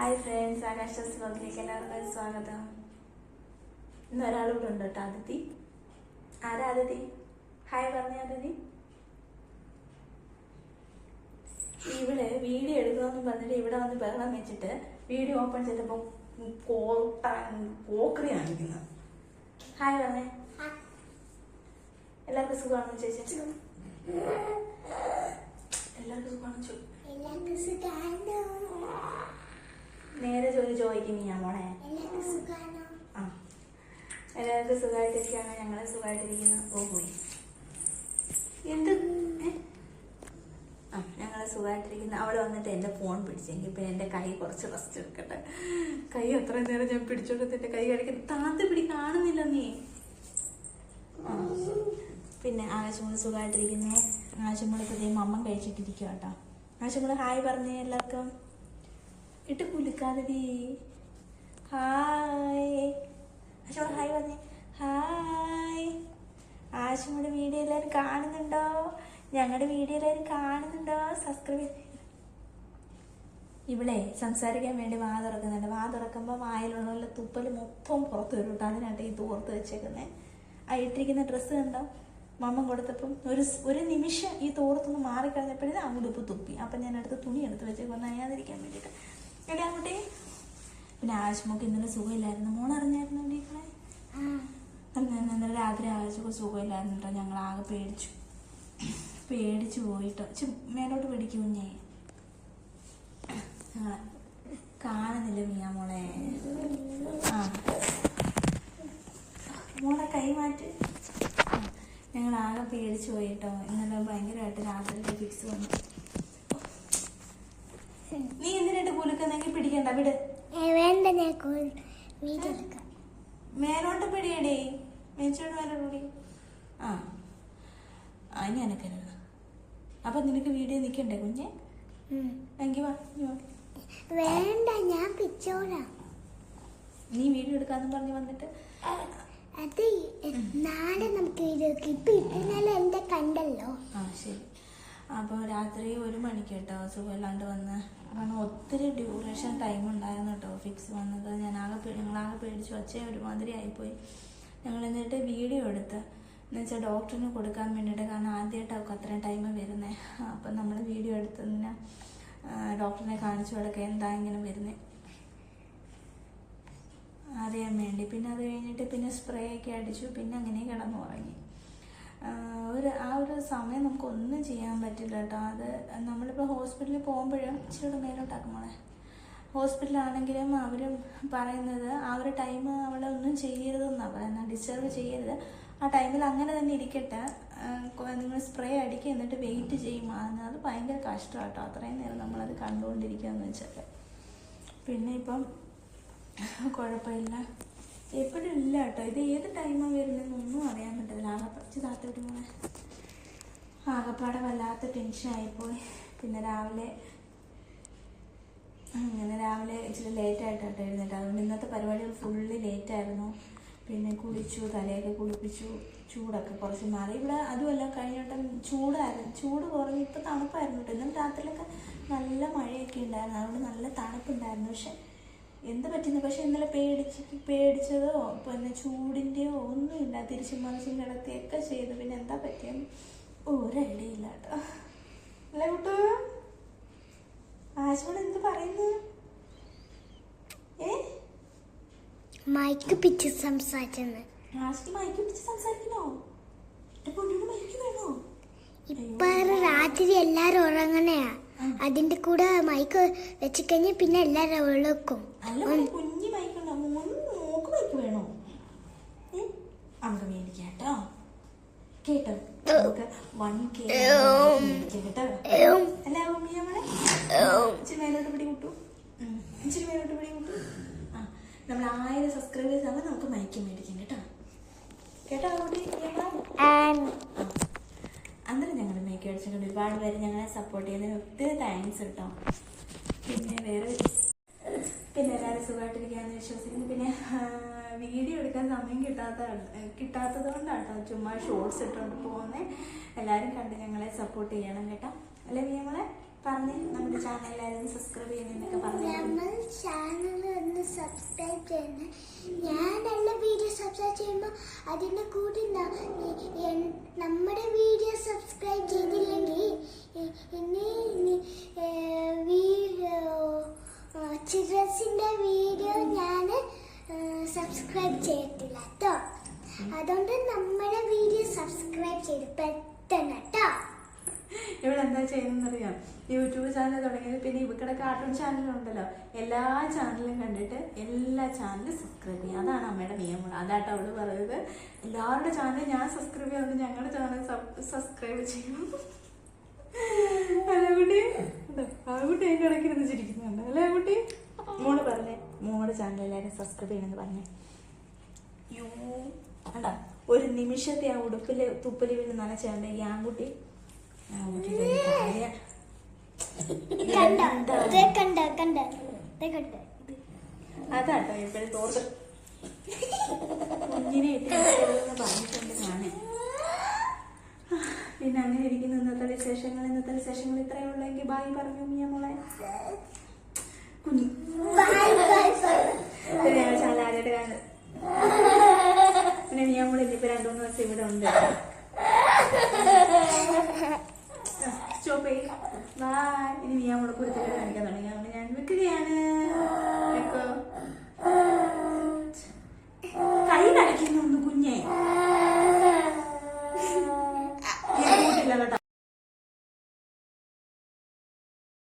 Hi friends ആകാശ വ്ലോഗിലേക്ക് എല്ലാവർക്കും സ്വാഗതം. ഇന്ന് ഒരാളിവിടെ ഉണ്ട് കേട്ടോ അതിഥി ആരാ അതിഥി ഹായ് പറഞ്ഞ അതിഥി ഇവിടെ വീഡിയോ എടുക്കണമെന്ന് പറഞ്ഞിട്ട് ഇവിടെ വന്ന് ബഹളം വെച്ചിട്ട് വീഡിയോ ഓപ്പൺ ചെയ്തപ്പോൾ കോക്കറി കാണിക്കുന്നത് ഹായ് പറഞ്ഞേ. എല്ലാവർക്കും സുഖമാണെന്ന് ചേച്ചി എല്ലാവർക്കും സുഖമാണോ ചോ എല്ലാവർക്കും സുഖാണോ നേരെ ചോദിക്കുന്നു ഞാൻ മോളെ? എല്ലാവർക്കും സുഖാണോ? ആ. എല്ലാവർക്കും സുഖമായിട്ടിരിക്കുകയാണ്. ഞങ്ങൾ സുഖമായിട്ടിരിക്കുന്ന. ഓ പോയി. എന്ത്? ആ ഞങ്ങൾ സുഖമായിട്ടിരിക്കുന്ന. അവിടെ വന്നിട്ട് എന്റെ ഫോൺ പിടിച്ചെങ്കിൽ പിന്നെ എന്റെ കൈ കുറച്ച് റെസ്റ്റ് എടുക്കട്ടെ. കൈ അത്ര നേരം ഞാൻ പിടിച്ചോണ്ട് എന്റെ കൈ കളിക്കുന്നത് താത്ത് പിടി കാണുന്നില്ല നീ. പിന്നെ ആകാശമോൾ സുഖമായിട്ടിരിക്കുന്നു. ആകാശമോൾ പുതിയ മമ്മൻ കഴിച്ചിട്ടിരിക്കുക കേട്ടോ. ആകാശമോൾ ഹായ് പറഞ്ഞേ എല്ലാവർക്കും. ഇട്ട് കുലുക്കാതെ ഹായ്. ആശോട് ഹായ് പറഞ്ഞേ. ഹായ്. ആശുമോടെ വീഡിയോ എല്ലാവരും കാണുന്നുണ്ടോ? ഞങ്ങളുടെ വീഡിയോ എല്ലാവരും കാണുന്നുണ്ടോ? സബ്സ്ക്രൈബ് ഇവിടെ സംസാരിക്കാൻ വേണ്ടി വാ തുറക്കുന്നുണ്ട്. വാ തുറക്കുമ്പോൾ വായിലുള്ള തുപ്പൽ മൊത്തം പുറത്ത് വരും കേട്ടോ. അതിനായിട്ട് ഈ തോർത്ത് വെച്ചേക്കുന്നത് ആ ഇട്ടിരിക്കുന്ന ഡ്രസ്സ് കണ്ടോ? മമ്മ കൊടുത്തപ്പം ഒരു ഒരു നിമിഷം ഈ തോർത്തൊന്ന് മാറിക്കഴിഞ്ഞപ്പോഴേ ആ ഉടുപ്പ് തുപ്പി. അപ്പം ഞാൻ അടുത്ത് തുണി എടുത്ത് വെച്ചേക്കൊന്ന് അയാതിരിക്കാൻ വേണ്ടിയിട്ട്. എടാ അങ്ങോട്ടേ പിന്നെ ആശ്മക്ക് ഇന്നലെ സുഖമില്ലായിരുന്നു. മോൾ അറിഞ്ഞായിരുന്നു ഇന്നലെ രാത്രി ആവശ്യമൊക്കെ സുഖമില്ലായിരുന്നു കേട്ടോ ഞങ്ങൾ ആകെ പേടിച്ചു. പേടിച്ചു പോയിട്ടോ. ചി മേലോട്ട് പിടിക്കൂ കുഞ്ഞേ. കാണുന്നില്ല മിയ മോളെ. ആ. മോളെ കൈ മാറ്റി. ഞങ്ങൾ ആകെ പേടിച്ചു പോയിട്ടോ. ഇന്നലെ ഭയങ്കരമായിട്ട് രാത്രി ഫിക്സ് വന്നു. നീ എന്തിനായിട്ട് കുലുക്കുന്നെങ്കിൽ പിടിക്കണ്ട? വിട്. വേണ്ട ഞാൻ വീഡിയോ എടുക്കാം. മേലോട്ട് പിടിയടേ. മേച്ചോട് മേലോട്ട് പിടി ആ. ആ എനക്കരുത് അപ്പൊ നിനക്ക് വീഡിയോ നിൽക്കണ്ടേ കുഞ്ഞെ. എങ്കിൽ വാ. വേണ്ട ഞാൻ പിച്ചോടാ. നീ വീഡിയോ എടുക്കാന്ന് പറഞ്ഞു വന്നിട്ട്? അത് നാളെ നമുക്ക് വീഡിയോ എടുക്കാം. ഇപ്പൊ ഇപ്പൊ എന്റെ കണ്ടല്ലോ. ആ ശരി. അപ്പോൾ രാത്രി ഒരു മണിക്ക് കേട്ടോ സുഖമില്ലാണ്ട് വന്ന്. കാരണം ഒത്തിരി ഡ്യൂറേഷൻ ടൈം ഉണ്ടായിരുന്നു കേട്ടോ ഫിക്സ് വന്നത്. പേ- ഞങ്ങളാകെ പേടിച്ച്. ഒച്ച ഒരുമാതിരി ആയിപ്പോയി. ഞങ്ങൾ എന്നിട്ട് വീഡിയോ എടുത്ത്. എന്നുവെച്ചാൽ ഡോക്ടറിന് കൊടുക്കാൻ വേണ്ടിയിട്ട് കാരണം ആദ്യമായിട്ട് അത്രയും ടൈം വരുന്നത് അപ്പം നമ്മൾ വീഡിയോ എടുത്തതിന് ഡോക്ടറിനെ കാണിച്ചു കൊടുക്കുക എന്താ ഇങ്ങനെ വരുന്നത് അറിയാൻ വേണ്ടി. പിന്നെ അത് കഴിഞ്ഞിട്ട് പിന്നെ സ്പ്രേ ഒക്കെ അടിച്ചു. പിന്നെ അങ്ങനെ കിടന്നു ഉറങ്ങി ഒരു ആ ഒരു സമയം നമുക്ക് ഒന്നും ചെയ്യാൻ പറ്റില്ല കേട്ടോ. അത് നമ്മളിപ്പോൾ ഹോസ്പിറ്റലിൽ പോകുമ്പോഴും ഇച്ചിരി മേലോട്ടാക്കും മോളെ. ഹോസ്പിറ്റലാണെങ്കിലും അവർ പറയുന്നത് ആ ഒരു ടൈം അവളെ ഒന്നും ചെയ്യരുതെന്നാണ് പറയുന്നത് ഡിസ്റ്റർബ് ചെയ്യരുത്. ആ ടൈമിൽ അങ്ങനെ തന്നെ ഇരിക്കട്ടെ. നിങ്ങൾ സ്പ്രേ അടിക്കുക എന്നിട്ട് വെയിറ്റ് ചെയ്യും. അത് ഭയങ്കര കഷ്ടമാണ് കേട്ടോ. അത്രയും നേരം നമ്മളത് കണ്ടുകൊണ്ടിരിക്കുകയെന്ന് വെച്ചാൽ പിന്നെ ഇപ്പം കുഴപ്പമില്ല. എപ്പോഴും ഇല്ല കേട്ടോ. ഇത് ഏത് ടൈമാണ് വരുന്നതെന്നൊന്നും അറിയാൻ താത്തോട്ട് പോണേ ആകപ്പാടെ വല്ലാത്ത ടെൻഷൻ ആയിപ്പോയി. പിന്നെ രാവിലെ അങ്ങനെ രാവിലെ ഇച്ചിരി ലേറ്റ് ആയിട്ടാണ് എഴുന്നേറ്റ് അതുകൊണ്ട് ഇന്നത്തെ പരിപാടികൾ ഫുള്ളി ലേറ്റ് ആയിരുന്നു. പിന്നെ കുളിച്ചു തലയൊക്കെ കുളിപ്പിച്ചു ചൂടൊക്കെ കുറച്ച് മാറി. ഇവിടെ അതുമല്ല കഴിഞ്ഞ വട്ടം ചൂടായിരുന്നു. ചൂട് കുറഞ്ഞ് ഇപ്പോൾ തണുപ്പായിരുന്നു കേട്ടോ. ഇന്നും രാത്രിയിലൊക്കെ നല്ല മഴയൊക്കെ ഉണ്ടായിരുന്നു. അതുകൊണ്ട് നല്ല തണുപ്പുണ്ടായിരുന്നു. പക്ഷെ എന്ത് പറ്റുന്നു പക്ഷെ ഇന്നലെ പേടിച്ച് പേടിച്ചതോ പിന്നെ ചൂടിന്റെയോ ഒന്നുമില്ല. തിരിച്ചും മറിച്ചും കിടത്തിയൊക്കെ ചെയ്തു. പിന്നെ എന്താ പറ്റിയ? ഒരടിയില്ല കേട്ടോ അല്ലേ കുട്ടു? ആശോട് എന്ത് പറയുന്നു? ഏ? മൈക്ക് പിച്ച് സംസാരിച്ചെന്ന്. ആശയ്ക്ക് മൈക്ക് പിച്ച് സംസാരിക്കണോ? എന്റെ പൊന്നിന് മൈക്ക് വേണോ? ഇപ്പൊ രാത്രി എല്ലാരും ഉറങ്ങണയാ അതിന്റെ കൂടെ മൈക്ക് വെച്ച് കഴിഞ്ഞാൽ പിന്നെ എല്ലാ ഉള്ളക്കും അല്ല ഒരു കുഞ്ഞു മൈക്ക് ഉണ്ടോ? മൂന്ന് നോക്ക് മൈക്ക് വേണോ? ഏ മേടിക്കാട്ടോ കേട്ടോ. നമുക്ക് വൺ കേട്ടോ. അല്ല മമ്മി നമ്മളെ ഇച്ചിരി മേലോട്ട് പിടി ഇച്ചിരി മേലോട്ട് പിടി ആ നമ്മൾ ആയിരം സബ്സ്ക്രൈബേഴ്സ് ആകുമ്പോൾ നമുക്ക് മൈക്ക് മേടിക്കാം കേട്ടോ. കേട്ടോ അതുകൊണ്ട് ഞങ്ങൾ അടിച്ചിട്ടുണ്ട് ഒരുപാട് പേര് ഞങ്ങളെ സപ്പോർട്ട് ചെയ്യുന്നതിന് ഒത്തിരി താങ്ക്സ് കേട്ടോ പിന്നെ വേറെ പിന്നെ എല്ലാവരും സുഖമായിട്ടിരിക്കാന്ന് വിശ്വസിക്കുന്നു. പിന്നെ വീഡിയോ എടുക്കാൻ സമയം കിട്ടാത്ത കിട്ടാത്തത് കൊണ്ടാണ് കേട്ടോ ചുമ്മാ ഷോർട്സ് ഇട്ടുകൊണ്ട് പോകുന്നത് എല്ലാവരും കണ്ട് ഞങ്ങളെ സപ്പോർട്ട് ചെയ്യണം കേട്ടോ. അല്ലെങ്കിൽ നമ്മളെ പറഞ്ഞ് നമ്മുടെ ചാനൽ എല്ലാവരും സബ്സ്ക്രൈബ് പറഞ്ഞു നമ്മൾ ചാനൽ ഒന്ന് സബ്സ്ക്രൈബ് ചെയ്യണം. വീഡിയോ സബ്സ്ക്രൈബ് ചെയ്യുമ്പോൾ അതിന്റെ കൂടെ നമ്മുടെ വീഡിയോ സബ്സ്ക്രൈബ് ചെയ്തില്ലെങ്കിൽ ഇനി വീഡിയോ ചിൽഡ്രൻസിന്റെ വീഡിയോ ഞാൻ സബ്സ്ക്രൈബ് ചെയ്തിട്ടില്ല കേട്ടോ അതുകൊണ്ട് നമ്മുടെ വീഡിയോ സബ്സ്ക്രൈബ് ചെയ്ത് പെട്ടെന്ന് ഇവിടെ എന്താ യൂട്യൂബ് ചാനൽ തുടങ്ങിയത് പിന്നെ ഇവക്കടെ കാർട്ടൂൺ ചാനലുണ്ടല്ലോ എല്ലാ ചാനലും കണ്ടിട്ട് എല്ലാ ചാനലും സബ്സ്ക്രൈബ് ചെയ്യുക. അതാണ് അമ്മയുടെ നിയമം. അതാട്ടോ അവൾ പറയുന്നത്. എല്ലാവരുടെ ചാനൽ ഞാൻ സബ്സ്ക്രൈബ് ചെയ്യുന്നത് ഞങ്ങളുടെ ചാനൽ സബ്സ്ക്രൈബ് ചെയ്യും. അല്ലേ കുട്ടി? അതിന്റെ ഇടയ്ക്ക് ഇരുന്ന് ചിരിക്കുന്നുണ്ട്. അല്ലേ കുട്ടി? മോൾ പറഞ്ഞേ മോളുടെ ചാനൽ എല്ലാവരും സബ്സ്ക്രൈബ് ചെയ്യണമെന്ന് പറഞ്ഞേ. യൂ അണ്ട ഒരു നിമിഷത്തെ ആ ഉടുപ്പിൽ തുപ്പൽ വീണ് നനച്ചുണ്ട് ഈ ആൺകുട്ടി? അതാട്ടോ ഇപ്പോഴും തോർത്ത് കുഞ്ഞിനെ ഇട്ടിരുന്ന് പറഞ്ഞിട്ടുണ്ട് ഞാൻ പിന്നെ അങ്ങനെ ഇരിക്കുന്ന ഇന്നത്തെ വിശേഷങ്ങൾ. ഇന്നത്തെ വിശേഷങ്ങൾ ഇത്രയേ ഉള്ളെങ്കിൽ ബായ് പറഞ്ഞു മിയ മോളെ. കുഞ്ഞു.